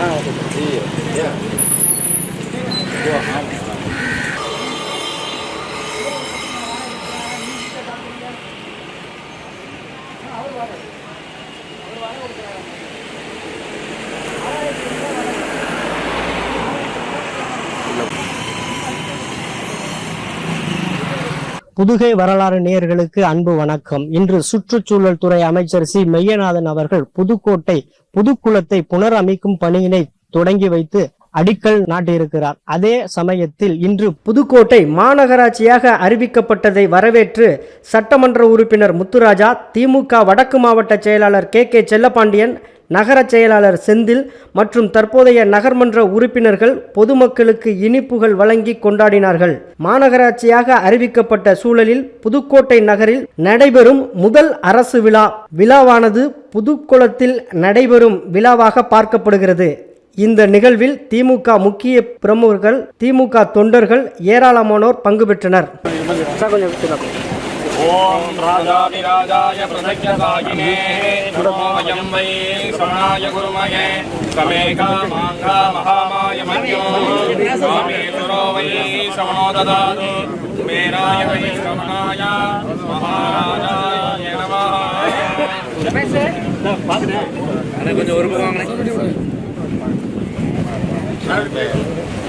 ஆ okay. Pudugai வரலாறு நேயர்களுக்கு அன்பு வணக்கம். இன்று சுற்றுச்சூழல் துறை அமைச்சர் சி. மெய்யநாதன் அவர்கள் புதுக்கோட்டை புதுக்குளத்தை புனரமைக்கும் பணியினை தொடங்கி வைத்து அடிக்கல் நாட்டியிருக்கிறார். அதே சமயத்தில் இன்று புதுக்கோட்டை மாநகராட்சியாக அறிவிக்கப்பட்டதை வரவேற்று சட்டமன்ற உறுப்பினர் முத்துராஜா திமுக வடக்கு மாவட்ட செயலாளர் கே. கே. செல்லப்பாண்டியன் நகர செயலாளர் செந்தில் மற்றும் தற்போதைய நகர்மன்ற உறுப்பினர்கள் பொதுமக்களுக்கு இனிப்புகள் வழங்கி கொண்டாடினார்கள் மாநகராட்சியாக அறிவிக்கப்பட்ட சூழலில் புதுக்கோட்டை நகரில் நடைபெறும் முதல் அரசு விழா விழாவானது புதுக்குளத்தில் நடைபெறும் விழாவாக பார்க்கப்படுகிறது இந்த நிகழ்வில் திமுக முக்கிய பிரமுகர்கள் திமுக தொண்டர்கள் ஏராளமானோர் பங்கு பெற்றனர் ॐ राजाधिराजाय पृथक्यदायिने नमो वयं वै श्रवणाय गुरुमये कमेका माङ्गा महामाय मन्यो स्वामी सुरो वै श्रवणो ददातु मेराय वै श्रवणाय महाराजाय नमः கொஞ்சம் ஒரு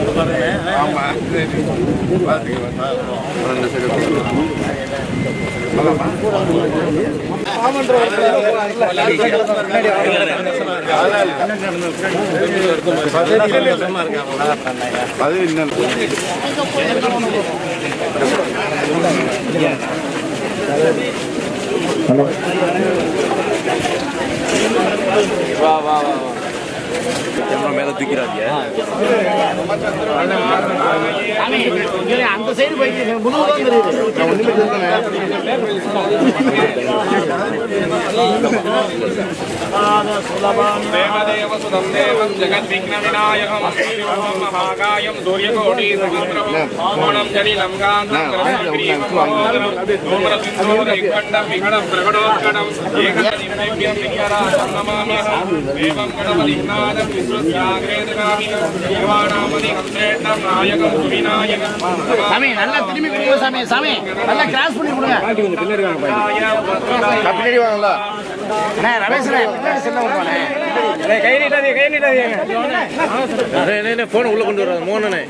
பக்கம் வா வா வா. கேமரா மேல தூக்கிறாதியா அந்த சைடு போயிட்டு தேவதேவசுதம் தேவம் ஜெகத் விக்ன பாதம் சாமி நல்லா உள்ள கொண்டு வர்றாங்க மோனனே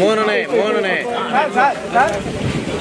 மோனனே மோனனே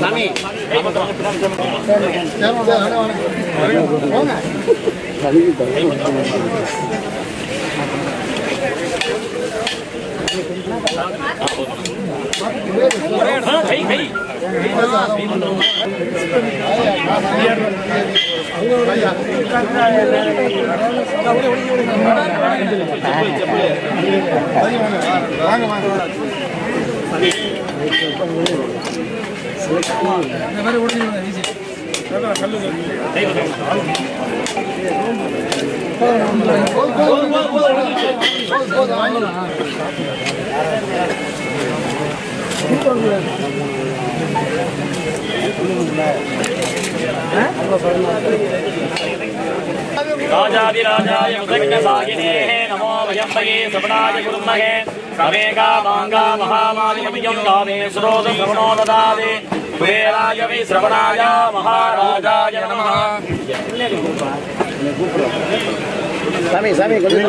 சாமி. வாங்க வாங்க. இந்த மாதிரி ஓடி ஈஸி ராஜாதிராஜாய முதகினசாகினேஹ நமோ வயம்பகே சபடாய குருமகே கவேகா மாங்கா மகாமாதிபதியம் காவே சுரோத பிரவணோ ததாதே குபேராய வை சிரவணாய மகாராஜாய நம. சாமி சாமி கர்ணே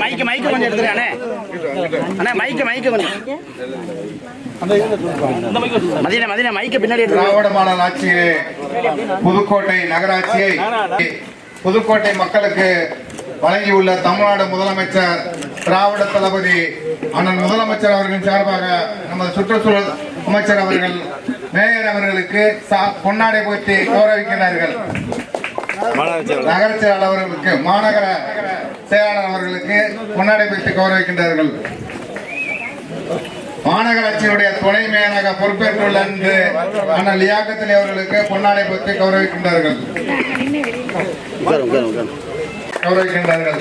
மைக்கு மைக்கு கொஞ்சம் எடுத்துரு அண்ணே. அண்ணா மைக்கு மைக்கு கொஞ்சம். மதியண்ணா மதியண்ணா மைக்கு பின்னாடி திராவிட மாடல் ஆட்சியிலே புதுக்கோட்டை நகராட்சியை புதுக்கோட்டை மக்களுக்கு வழங்கியுள்ள தமிழ்நாடு முதலமைச்சர் திராவிட தளபதி அண்ணன் முதலமைச்சர் அவர்களின் சார்பாக நமது சுற்றுச்சூழல் அமைச்சர் அவர்கள் மேயர் அவர்களுக்கு சா- பொன்னாடை போற்றி கௌரவிக்கிறார்கள் நகர செயலாளர் அவர்களுக்கு மாநகர செயலாளர் அவர்களுக்கு பொன்னாடை போற்றி கௌரவிக்கின்றார்கள். மாநகராட்சியினுடைய துணை மேயராக பொறுப்பேற்றுள்ள அன்று அண்ணன் லியாக்கத்திலே அவர்களுக்கு பொன்னாடை பற்றி கௌரவிக்கின்றார்கள். கௌரவிக்கின்றார்கள்.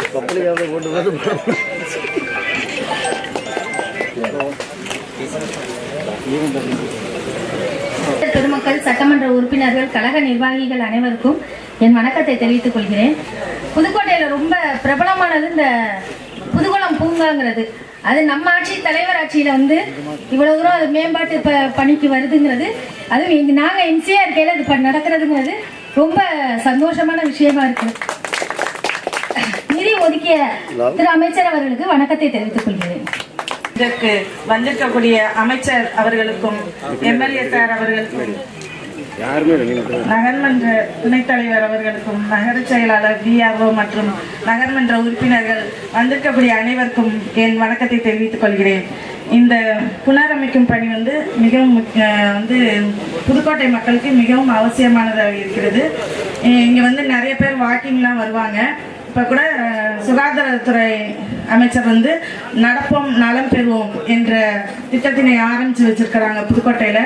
பெருமக்கள் சட்டமன்ற உறுப்பினர்கள் கழக நிர்வாகிகள் அனைவருக்கும் என் வணக்கத்தை தெரிவித்துக் கொள்கிறேன். புதுக்கோட்டையில ரொம்ப பிரபலமானது இந்த புதுகுளம் பூங்காங்கிறது. அது நம்ம ஆட்சி தலைவர் ஆட்சியில வந்து இவ்வளவு தூரம் அது மேம்பாட்டு ப பணிக்கு வருதுங்கிறது. அதுவும் இங்க நாங்க எம்சிஆர் இருக்கையில் அது நடக்கிறதுங்கிறது ரொம்ப சந்தோஷமான விஷயமா இருக்கு. நிதி ஒதுக்கிய திரு அமைச்சர் அவர்களுக்கு வணக்கத்தை தெரிவித்துக் கொள்கிறேன். இதற்கு வந்திருக்கக்கூடிய அமைச்சர் அவர்களுக்கும் எம்எல்ஏ சார் அவர்களுக்கும் நகர்மன்ற துணைத் தலைவர் அவர்களுக்கும் நகர செயலாளர் டிஆர்ஓ மற்றும் நகர்மன்ற உறுப்பினர்கள் வந்திருக்கக்கூடிய அனைவருக்கும் என் வணக்கத்தை தெரிவித்துக் கொள்கிறேன். இந்த புனரமைக்கும் பணி வந்து மிகவும் வந்து புதுக்கோட்டை மக்களுக்கு மிகவும் அவசியமானதாக இருக்கிறது. இங்கே வந்து நிறைய பேர் வாக்கிங்லாம் வருவாங்க. இப்போ கூட சுகாதாரத்துறை அமைச்சர் வந்து நடப்போம் நலம் பெறுவோம் என்ற திட்டத்தினை ஆரம்பித்து வச்சிருக்கிறாங்க புதுக்கோட்டையில்.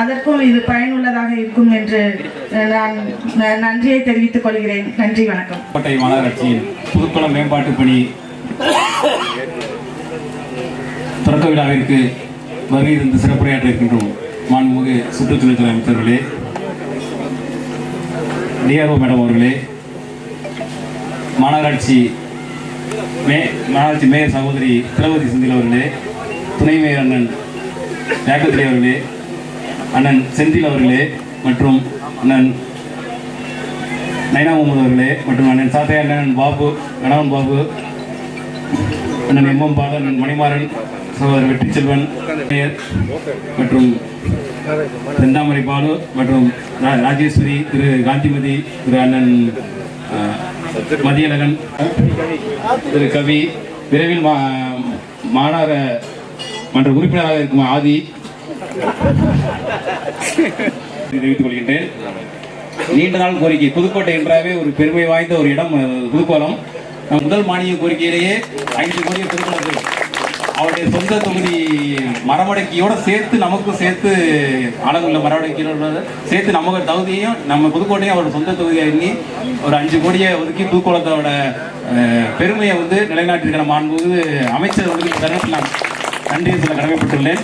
அதற்கும் இது பயனுள்ளதாக இருக்கும் என்று நான் நன்றியை தெரிவித்துக் கொள்கிறேன். நன்றி வணக்கம். கோட்டை மாநகராட்சியின் புதுக்குளம் மேம்பாட்டு பணி தொடக்க விழாவிற்கு வருகை இருந்து சிறப்புரையாற்ற இருக்கின்றோம் மாண்புமிகு சுற்றுச்சூழல் துறை அமைச்சர்களே டிஆர்ஓ மேடம் அவர்களே மாநகராட்சி மே மாநகராட்சி மேயர் சகோதரி திரௌபதி செந்தில் அவர்களே துணை மேயர் அண்ணன் ஜாக்கத்திரி அவர்களே அண்ணன் செந்தில் அவர்களே மற்றும் அண்ணன் நைனா முகமது அவர்களே மற்றும் அண்ணன் சாத்தையா அண்ணன் பாபு கணவன் பாபு அண்ணன் எம்எம் பாலு அண்ணன் மணிமாறன் சகோதரர் வெற்றி செல்வன் மேயர் மற்றும் செந்தாமரை பாலு மற்றும் ராஜேஸ்வரி திரு காந்திமதி திரு அண்ணன் மதியழகன் திரு கவி விரைவில் மா மாநகர மன்ற உறுப்பினராக இருக்கும் ஆதி தெரிவித்துக் கொள்கின்றேன். நீண்ட நாள் கோரிக்கை புதுக்கோட்டை என்றாவே ஒரு பெருமை வாய்ந்த ஒரு இடம் புதுக்கோலம் முதல் மானிய கோரிக்கையிலேயே ஐந்து கோடியை புதுக்கோளத்தில் அவருடைய சொந்த தொகுதி மரமடக்கியோட சேர்த்து நமக்கும் சேர்த்து ஆலங்குள்ள மரமடக்கியோட சேர்த்து நமக்கு தகுதியையும் நம்ம புதுக்கோட்டையும் அவரோட சொந்த தொகுதியை எண்ணி ஒரு அஞ்சு கோடியை ஒதுக்கி புதுக்கோளத்தோட பெருமையை வந்து நிலைநாட்டிருக்கிற மாண்போது அமைச்சர் வந்து தருணத்தில் நான் நன்றி சொல்ல கடமைப்பட்டுள்ளேன்.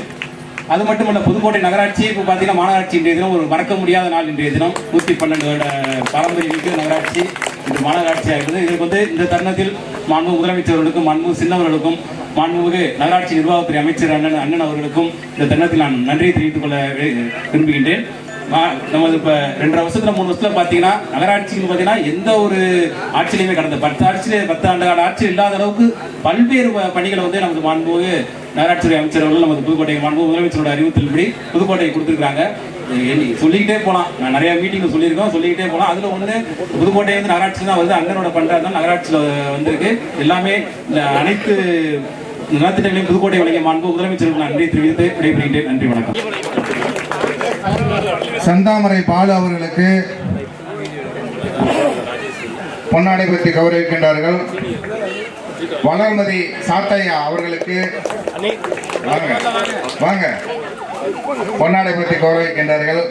அது மட்டுமல்ல புதுக்கோட்டை நகராட்சி இப்போ பார்த்தீங்கன்னா மாநகராட்சி இன்றைய தினம் ஒரு மறக்க முடியாத நாள் இன்றைய தினம். நூற்றி பன்னெண்டு வருட பாரம்பரிய மிக்க நகராட்சி. இன்று மாநகராட்சியாக இருக்குது இதுக்கு வந்து இந்த தருணத்தில் மாண்பு முதலமைச்சர்களுக்கும் மாண்பு சின்னவர்களுக்கும் மாண்புமிகு நகராட்சி நிர்வாகத்துறை அமைச்சர் அண்ணன் அண்ணன் அவர்களுக்கும் இந்த தருணத்தில் நான் நன்றியை தெரிவித்துக் கொள்ள விரும்புகின்றேன். நமது இப்ப ரெண்டரை வருஷத்துல மூணு வருஷத்துல பாத்தீங்கன்னா நகராட்சின்னு பாத்தீங்கன்னா எந்த ஒரு ஆட்சியிலுமே கடந்த பத்து ஆட்சியில பத்து ஆண்டு கால ஆட்சி இல்லாத அளவுக்கு பல்வேறு ப- பணிகளை வந்து நமது மாண்புமிகு நகராட்சித்துறை அமைச்சர் அவர்கள் நமது புதுக்கோட்டை மாண்பு முதலமைச்சரோட அறிவுறுத்தல்படி புதுக்கோட்டை கொடுத்துருக்காங்க எண்ணி- சொல்லிக்கிட்டே போலாம். நான் நிறைய மீட்டிங் சொல்லியிருக்கோம். சொல்லிக்கிட்டே போலாம். அதுல ஒண்ணு புதுக்கோட்டை வந்து நகராட்சி தான் வருது. அண்ணனோட பண்றது தான் நகராட்சியில வந்திருக்கு. எல்லாமே இந்த அனைத்து நலத்திட்டங்களையும் புதுக்கோட்டை வழங்கிய மாண்பு முதலமைச்சருக்கு நன்றி தெரிவித்து விடைபெறுகின்றேன். நன்றி வணக்கம். செந்தாமரை பாலு அவர்களுக்கு பொன்னாடை பற்றி கௌரவிக்கின்றார்கள். வளர்மதி சாத்தையா அவர்களுக்கு வாங்க வாங்க. பொன்னாடை பற்றி கௌரவிக்கின்றார்கள்.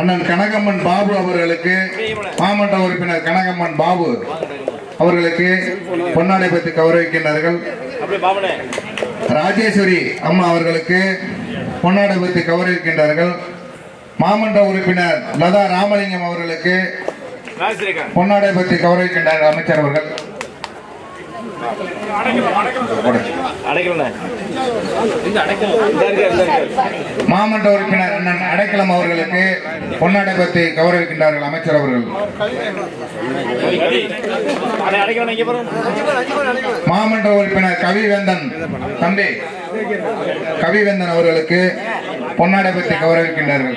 அண்ணன் கனகம்மன் பாபு அவர்களுக்கு மாமன்ற உறுப்பினர் கனகம்மன் பாபு அவர்களுக்கு பொன்னாடை பற்றி கௌரவிக்கின்றார்கள். ராஜேஸ்வரி அம்மா அவர்களுக்கு பொன்னாடை பற்றி கௌரவிக்கின்றார்கள். மாமன்ற உறுப்பினர் லதா ராமலிங்கம் அவர்களுக்கு பொன்னாடை பற்றி கௌரவிக்கின்றார்கள் அமைச்சர் அவர்கள். மாமன்ற உறுப்பினர் அண்ணன் அடைக்கலம் அவர்களுக்கு பொன்னாடை பற்றி கௌரவிக்கின்றார்கள் அமைச்சர் அவர்கள். மாமன்ற உறுப்பினர் கவிவேந்தன் தம்பி கவிவேந்தன் அவர்களுக்கு பொன்னாடை பற்றி கௌரவிக்கின்றார்கள்.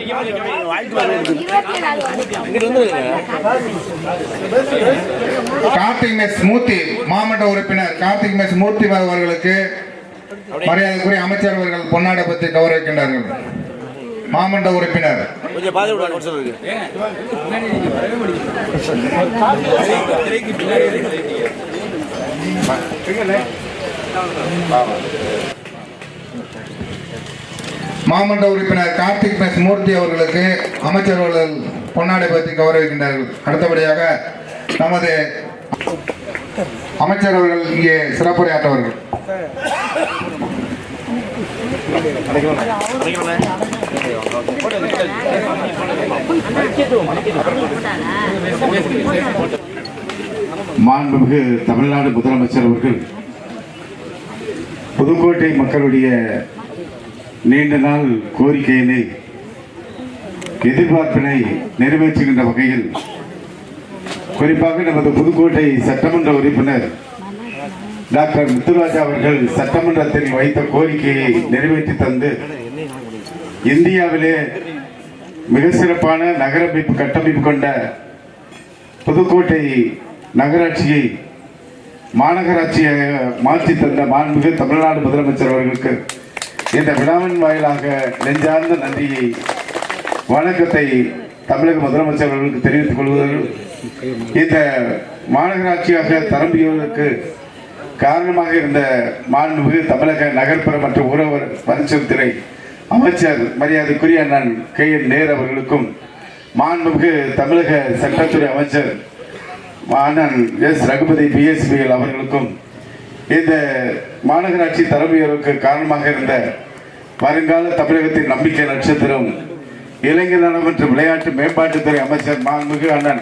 கார்த்திக் மெஸ் மூர்த்தி மாமன்ற உறுப்பினர் கார்த்திக் மெஸ் மூர்த்தி அவர்களுக்கு மரியாதைக்குரிய அமைச்சர் அவர்கள் பொன்னாடை பற்றி கௌரவிக்கின்றார்கள். மாமன்ற உறுப்பினர். கொஞ்சம் மாமன்ற உறுப்பினர் கார்த்திக் எஸ் மூர்த்தி அவர்களுக்கு அமைச்சர் அவர்கள் பொன்னாடை பற்றி கௌரவிக்கின்றார்கள். அடுத்தபடியாக நமது அமைச்சர் அவர்கள் இங்கே சிறப்புரையாற்றவர்கள். மாண்புமிகு தமிழ்நாடு முதலமைச்சர் அவர்கள் புதுக்கோட்டை மக்களுடைய நீண்ட நாள் கோரிக்கையினை எதிர்பார்ப்பினை நிறைவேற்றுகின்ற வகையில் குறிப்பாக நமது புதுக்கோட்டை சட்டமன்ற உறுப்பினர் டாக்டர் முத்துராஜா அவர்கள் சட்டமன்றத்தில் வைத்த கோரிக்கையை நிறைவேற்றி தந்து இந்தியாவிலே மிக சிறப்பான நகரமைப்பு கட்டமைப்பு கொண்ட புதுக்கோட்டை நகராட்சியை மாநகராட்சியாக மாற்றி தந்த மாண்புமிகு தமிழ்நாடு முதலமைச்சர் அவர்களுக்கு இந்த விழாவின் வாயிலாக நெஞ்சார்ந்த நன்றியை வணக்கத்தை தமிழக முதலமைச்சர் அவர்களுக்கு தெரிவித்துக் கொள்வதில் இந்த மாநகராட்சியாக தரம்பியதற்கு காரணமாக இருந்த மாண்புமிகு தமிழக நகர்ப்புற மற்றும் உறவு வரிசத்துறை அமைச்சர் மரியாதைக்குரிய அண்ணன் கே என் நேர் அவர்களுக்கும் மாண்புமிகு தமிழக சட்டத்துறை அமைச்சர் அண்ணன் எஸ். ரகுபதி பிஎஸ்பிஎல் அவர்களுக்கும் இந்த மாநகராட்சி தலைமையருக்கு காரணமாக இருந்த வருங்கால தமிழகத்தின் நம்பிக்கை நட்சத்திரம். இளைஞர் நலம் மற்றும் விளையாட்டு மேம்பாட்டுத்துறை அமைச்சர் மாண்புமிகு அண்ணன்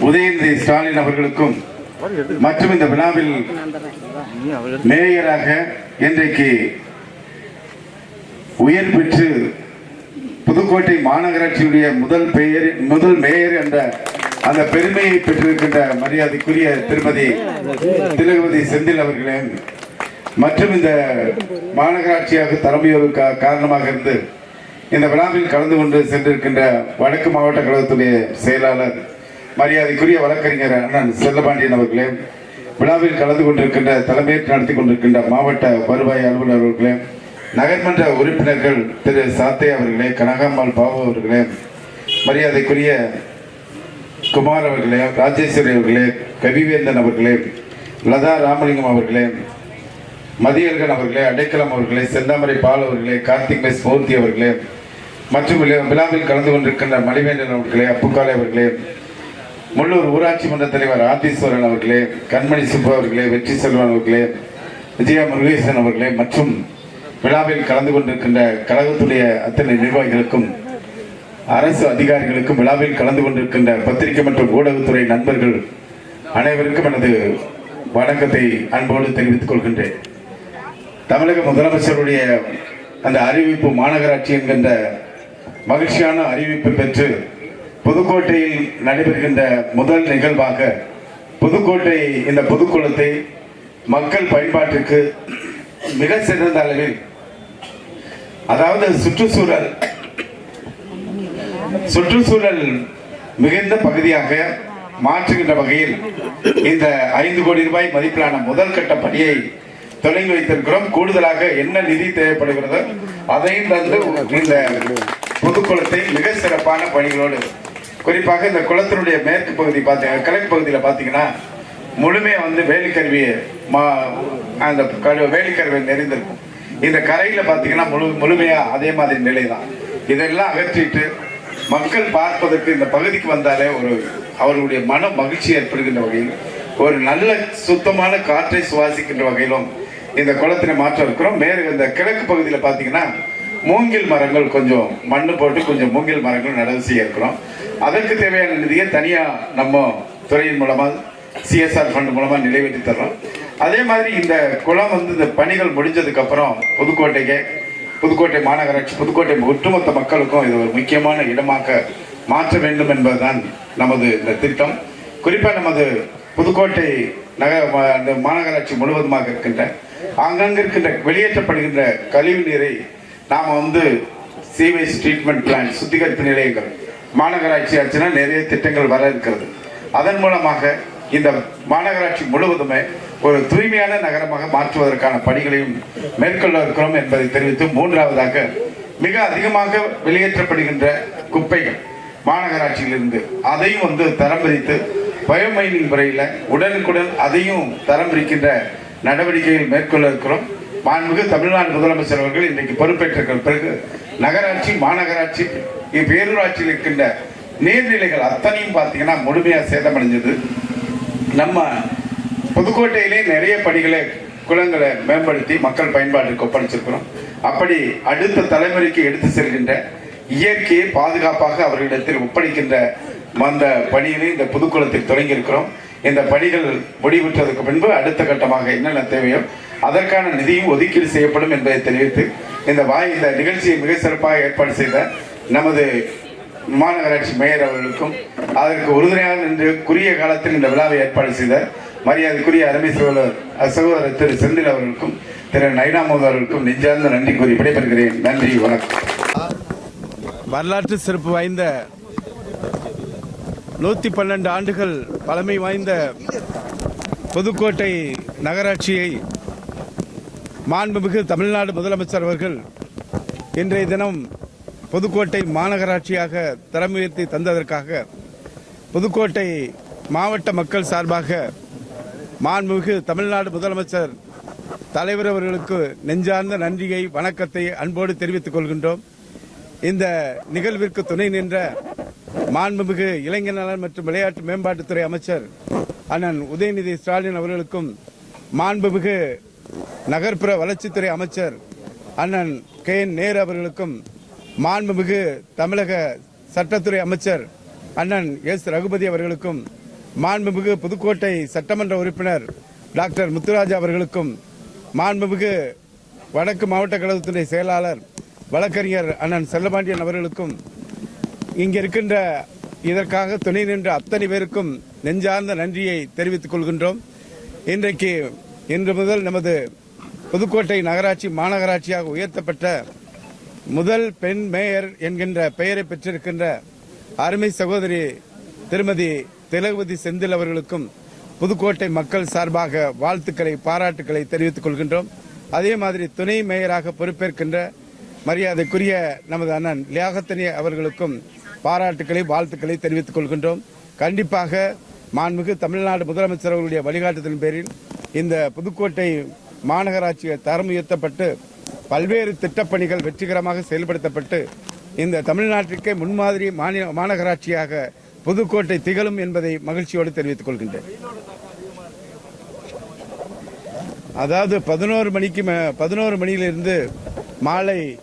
உதயநிதி ஸ்டாலின் அவர்களுக்கும் மற்றும் இந்த விழாவில் மேயராக இன்றைக்கு உயர் பெற்று புதுக்கோட்டை மாநகராட்சியுடைய முதல் பெயர் முதல் மேயர் என்ற அந்த பெருமையை பெற்றிருக்கின்ற மரியாதைக்குரிய திருமதி திலகவதி செந்தில் அவர்களே மற்றும் இந்த மாநகராட்சியாக தலைமையோரு காரணமாக இருந்து இந்த விழாவில் கலந்து கொண்டு சென்றிருக்கின்ற வடக்கு மாவட்ட கழகத்துடைய செயலாளர் மரியாதைக்குரிய வழக்கறிஞர் அண்ணன் செல்லபாண்டியன் அவர்களே விழாவில் கலந்து கொண்டிருக்கின்ற தலைமையேற்று நடத்தி கொண்டிருக்கின்ற மாவட்ட வருவாய் அலுவலர் அவர்களே நகர்மன்ற உறுப்பினர்கள் திரு சாத்தே அவர்களே கனகாம்பாள் பாபு அவர்களே மரியாதைக்குரிய குமார் அவர்களே ராஜேஸ்வரி அவர்களே கவிவேந்தன் அவர்களே லதா ராமலிங்கம் அவர்களே மதியல்கன் அவர்களே அடைக்கலம் அவர்களே செந்தாமரை பால் அவர்களே கார்த்திக் மெஸ் மூர்த்தி அவர்களே மற்றும் விழாவில் கலந்து கொண்டிருக்கின்ற மணிவேந்தன் அவர்களே அப்புக்காலை அவர்களே முள்ளூர் ஊராட்சி மன்ற தலைவர் ஆதீஸ்வரன் அவர்களே கண்மணி சுப்பு அவர்களே வெற்றி செல்வன் அவர்களே விஜயா முருகேசன் அவர்களே மற்றும் விழாவில் கலந்து கொண்டிருக்கின்ற கழகத்துடைய அத்தனை நிர்வாகிகளுக்கும் அரசு அதிகாரிகளுக்கும் விழாவில் கலந்து கொண்டிருக்கின்ற பத்திரிகை மற்றும் ஊடகத்துறை நண்பர்கள் அனைவருக்கும் எனது வணக்கத்தை அன்போடு தெரிவித்துக் கொள்கின்றேன். தமிழக முதலமைச்சருடைய அந்த அறிவிப்பு மாநகராட்சி என்கின்ற மகிழ்ச்சியான அறிவிப்பு பெற்று புதுக்கோட்டையில் நடைபெறுகின்ற முதல் நிகழ்வாக புதுக்கோட்டை இந்த புதுக்குளத்தை மக்கள் பயன்பாட்டிற்கு மிக சிறந்த அளவில் அதாவது சுற்றுச்சூழல் சுற்றுச்சூழல் மிகுந்த பகுதியாக மாற்றுகின்ற வகையில் இந்த ஐந்து கோடி ரூபாய் மதிப்பிலான முதல் கட்ட பணியை தொடங்கி வைத்திருக்கிறோம். கூடுதலாக என்ன நிதி தேவைப்படுகிறதோ அதையும் தந்து இந்த புதுக்குளத்தை மிக சிறப்பான பணிகளோடு குறிப்பாக இந்த குளத்தினுடைய மேற்கு பகுதி பார்த்தீங்க கிழக்கு பகுதியில் பார்த்தீங்கன்னா முழுமையாக வந்து வேலிக்கருவியை மா அந்த கரு- வேலிக்கருவி நிறைந்திருக்கும். இந்த கரையில் பார்த்தீங்கன்னா முழு முழுமையாக அதே மாதிரி நிலை தான் இதெல்லாம் அகற்றிட்டு மக்கள் பார்ப்பதற்கு இந்த பகுதிக்கு வந்தாலே ஒரு அவர்களுடைய மன மகிழ்ச்சி ஏற்படுகின்ற வகையில் ஒரு நல்ல சுத்தமான காற்றை சுவாசிக்கின்ற வகையிலும் இந்த குளத்தினை மாற்ற இருக்கிறோம். மேலே இந்த கிழக்கு பகுதியில் பார்த்தீங்கன்னா மூங்கில் மரங்கள் கொஞ்சம் மண்ணு போட்டு கொஞ்சம் மூங்கில் மரங்கள் நடவு செய்ய இருக்கிறோம். அதற்கு தேவையான நிதியை தனியாக நம்ம துறையின் மூலமாக சிஎஸ்ஆர் ஃபண்ட் மூலமாக நிறைவேற்றி தர்றோம். அதே மாதிரி இந்த குளம் வந்து இந்த பணிகள் முடிஞ்சதுக்கப்புறம் புதுக்கோட்டைக்கு புதுக்கோட்டை மாநகராட்சி புதுக்கோட்டை ஒட்டுமொத்த மக்களுக்கும் இது ஒரு முக்கியமான இடமாக மாற்ற வேண்டும் என்பதுதான் நமது இந்த திட்டம். குறிப்பாக நமது புதுக்கோட்டை நகர மாநகராட்சி முழுவதுமாக இருக்கின்ற அங்கங்க இருக்கின்ற வெளியேற்றப்படுகின்ற கழிவு நீரை நாம் வந்து சீவேஜ் ட்ரீட்மெண்ட் பிளான் சுத்திகரிப்பு நிலையங்கள் மாநகராட்சி ஆச்சுன்னா நிறைய திட்டங்கள் வர இருக்கிறது. அதன் மூலமாக இந்த மாநகராட்சி முழுவதுமே ஒரு தூய்மையான நகரமாக மாற்றுவதற்கான பணிகளையும் மேற்கொள்ள இருக்கிறோம் என்பதை தெரிவித்து மூன்றாவதாக மிக அதிகமாக வெளியேற்றப்படுகின்ற குப்பைகள் மாநகராட்சியிலிருந்து அதையும் வந்து தரம் பிரித்து பயோமைனிங் முறையில் உடனுக்குடன் அதையும் தரம் பிரிக்கின்ற நடவடிக்கைகள் மேற்கொள்ள இருக்கிறோம் மாண்புமிகு தமிழ்நாடு முதலமைச்சர் அவர்கள் இன்றைக்கு பொறுப்பேற்ற பிறகு நகராட்சி மாநகராட்சி பேரூராட்சியில் இருக்கின்ற நீர்நிலைகள் அத்தனையும் பார்த்தீங்கன்னா முழுமையாக சேதமடைஞ்சது. நம்ம புதுக்கோட்டையிலே நிறைய பணிகளை குளங்களை மேம்படுத்தி மக்கள் பயன்பாட்டுக்கு ஒப்படைச்சிருக்கிறோம். அப்படி அடுத்த தலைமுறைக்கு எடுத்து செல்கின்ற இயற்கையை பாதுகாப்பாக அவர்களிடத்தில் ஒப்படைக்கின்ற அந்த பணியினை இந்த புதுக்குளத்தில் தொடங்கி இருக்கிறோம் இந்த பணிகள் முடிவுற்றதுக்கு பின்பு அடுத்த கட்டமாக என்னென்ன தேவையோ அதற்கான நிதியும் ஒதுக்கீடு செய்யப்படும் என்பதை தெரிவித்து இந்த வாய் இந்த நிகழ்ச்சியை மிக சிறப்பாக ஏற்பாடு செய்த நமது மாநகராட்சி மேயர் அவர்களுக்கும் அதற்கு உறுதுணையாக நின்று குறுகிய காலத்தில் இந்த விழாவை ஏற்பாடு செய்த மரியாதைக்குரிய அருமை சகோதரர் சகோதரர் திரு செந்தில் அவர்களுக்கும் திரு நைனாமோது அவர்களுக்கும் நெஞ்சார்ந்த நன்றி கூறி விடைபெறுகிறேன். நன்றி வணக்கம். வரலாற்று சிறப்பு வாய்ந்த நூற்றி பன்னெண்டு ஆண்டுகள் பழமை வாய்ந்த புதுக்கோட்டை நகராட்சியை மாண்புமிகு தமிழ்நாடு முதலமைச்சர் அவர்கள் இன்றைய தினம் புதுக்கோட்டை மாநகராட்சியாக தரம் உயர்த்தி தந்ததற்காக புதுக்கோட்டை மாவட்ட மக்கள் சார்பாக மாண்புமிகு தமிழ்நாடு முதலமைச்சர் தலைவர் அவர்களுக்கு நெஞ்சார்ந்த நன்றியை வணக்கத்தை அன்போடு தெரிவித்துக் கொள்கின்றோம். இந்த நிகழ்விற்கு துணை நின்ற மாண்புமிகு இளைஞர் நலன் மற்றும் விளையாட்டு மேம்பாட்டுத்துறை அமைச்சர் அண்ணன் உதயநிதி ஸ்டாலின் அவர்களுக்கும் மாண்புமிகு நகர்ப்புற வளர்ச்சித்துறை அமைச்சர் அண்ணன் கே என் நேரு அவர்களுக்கும் மாண்புமிகு தமிழக சட்டத்துறை அமைச்சர் அண்ணன் எஸ் ரகுபதி அவர்களுக்கும் மாண்புமிகு புதுக்கோட்டை சட்டமன்ற உறுப்பினர் டாக்டர் முத்துராஜா அவர்களுக்கும் மாண்புமிகு வடக்கு மாவட்ட கழகத்துறை செயலாளர் வழக்கறிஞர் அண்ணன் செல்லபாண்டியன் அவர்களுக்கும் இங்கே இருக்கின்ற இதற்காக துணை நின்ற அத்தனை பேருக்கும் நெஞ்சார்ந்த நன்றியை தெரிவித்துக் கொள்கின்றோம். இன்றைக்கு இன்று முதல் நமது புதுக்கோட்டை நகராட்சி மாநகராட்சியாக உயர்த்தப்பட்ட முதல் பெண் மேயர் என்கின்ற பெயரை பெற்றிருக்கின்ற அருமை சகோதரி திருமதி திலகவதி செந்தில் அவர்களுக்கும் புதுக்கோட்டை மக்கள் சார்பாக வாழ்த்துக்களை பாராட்டுக்களை தெரிவித்துக் கொள்கின்றோம். அதே மாதிரி துணை மேயராக பொறுப்பேற்கின்ற மரியாதைக்குரிய நமது அண்ணன் லியாகத்தனி அவர்களுக்கும் பாராட்டுக்களை வாழ்த்துக்களை தெரிவித்துக் கொள்கின்றோம். கண்டிப்பாக மாண்புமிகு தமிழ்நாடு முதலமைச்சர் அவர்களுடைய வழிகாட்டுதலின் பேரில் இந்த புதுக்கோட்டை மாநகராட்சி தரம் உயர்த்தப்பட்டு பல்வேறு திட்டப்பணிகள் வெற்றிகரமாக செயல்படுத்தப்பட்டு இந்த தமிழ்நாட்டிற்கே முன்மாதிரி மாநில மாநகராட்சியாக புதுக்கோட்டை திகழும் என்பதை மகிழ்ச்சியோடு தெரிவித்துக் கொள்கின்றேன். அதாவது பதினோரு மணிக்கு மே- பதினோரு மணியிலிருந்து மாலை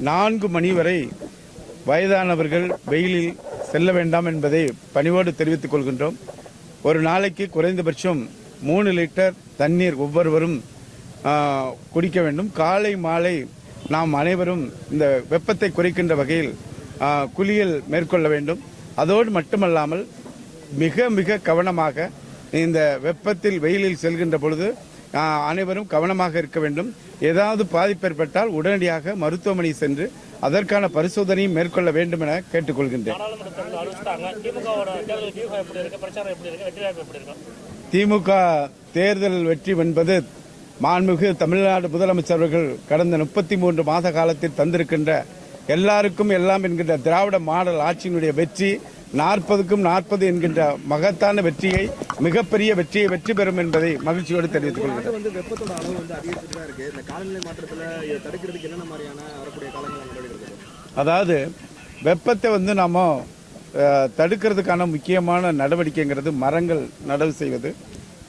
நான்கு மணி வரை வயதானவர்கள் வெயிலில் செல்ல வேண்டாம் என்பதை பணிவோடு தெரிவித்துக் கொள்கின்றோம். ஒரு நாளைக்கு குறைந்தபட்சம் மூணு லிட்டர் தண்ணீர் ஒவ்வொருவரும் குடிக்க வேண்டும். காலை மாலை நாம் அனைவரும் இந்த வெப்பத்தை குறைக்கின்ற வகையில் குளியல் மேற்கொள்ள வேண்டும். அதோடு மட்டுமல்லாமல் மிக மிக கவனமாக இந்த வெப்பத்தில் வெயிலில் செல்கின்ற பொழுது அனைவரும் கவனமாக இருக்க வேண்டும். ஏதாவது பாதிப்பு ஏற்பட்டால் உடனடியாக மருத்துவமனை சென்று அதற்கான பரிசோதனையும் மேற்கொள்ள வேண்டும் என கேட்டுக்கொள்கின்றேன். திமுக தேர்தல் வெற்றி என்பது மாண்புமிகு தமிழ்நாடு முதலமைச்சர் அவர்கள் கடந்த முப்பத்தி மூன்று மாத காலத்தில் தந்திருக்கின்ற எல்லாருக்கும் எல்லாம் என்கின்ற திராவிட மாடல் ஆட்சியினுடைய வெற்றி நாற்பதுக்கும் நாற்பது என்கின்ற மகத்தான வெற்றியை மிகப்பெரிய வெற்றியை வெற்றி பெறும் என்பதை மகிழ்ச்சியோடு தெரிவித்துக் கொள்கிறேன். அதாவது வெப்பத்தை வந்து நாம தடுக்கிறதுக்கான முக்கியமான நடவடிக்கைங்கிறது மரங்கள் நடவு செய்வது.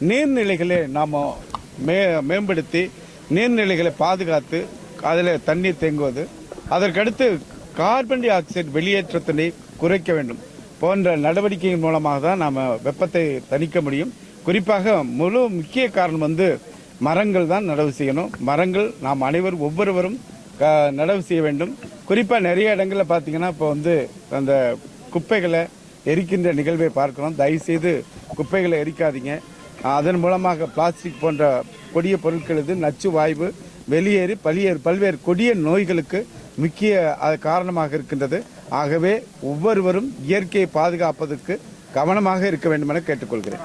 நீர்நிலைகளை நாம் மே மேம்படுத்தி நீர்நிலைகளை பாதுகாத்து அதில் தண்ணீர் தேங்குவது. அதற்கடுத்து கார்பன் டை ஆக்சைடு வெளியேற்றத்தினை குறைக்க வேண்டும். போன்ற நடவடிக்கையின் மூலமாக தான் நாம் வெப்பத்தை தணிக்க முடியும். குறிப்பாக முழு முக்கிய காரணம் வந்து மரங்கள் தான் நடவு செய்யணும். மரங்கள் நாம் அனைவரும் ஒவ்வொருவரும் க- நடவு செய்ய வேண்டும். குறிப்பாக நிறைய இடங்களில் பார்த்தீங்கன்னா இப்போ வந்து அந்த குப்பைகளை எரிக்கின்ற நிகழ்வை பார்க்குறோம். தயவுசெய்து குப்பைகளை எரிக்காதீங்க. அதன் மூலமாக பிளாஸ்டிக் போன்ற கொடிய பொருட்கள் இது நச்சு வாய்வு வெளியேறி பல்வேறு பல்வேறு கொடிய நோய்களுக்கு முக்கிய காரணமாக இருக்கின்றது. ஆகவே ஒவ்வொருவரும் இயற்கையை பாதுகாப்பதற்கு கவனமாக இருக்க வேண்டும் என கேட்டுக்கொள்கிறேன்.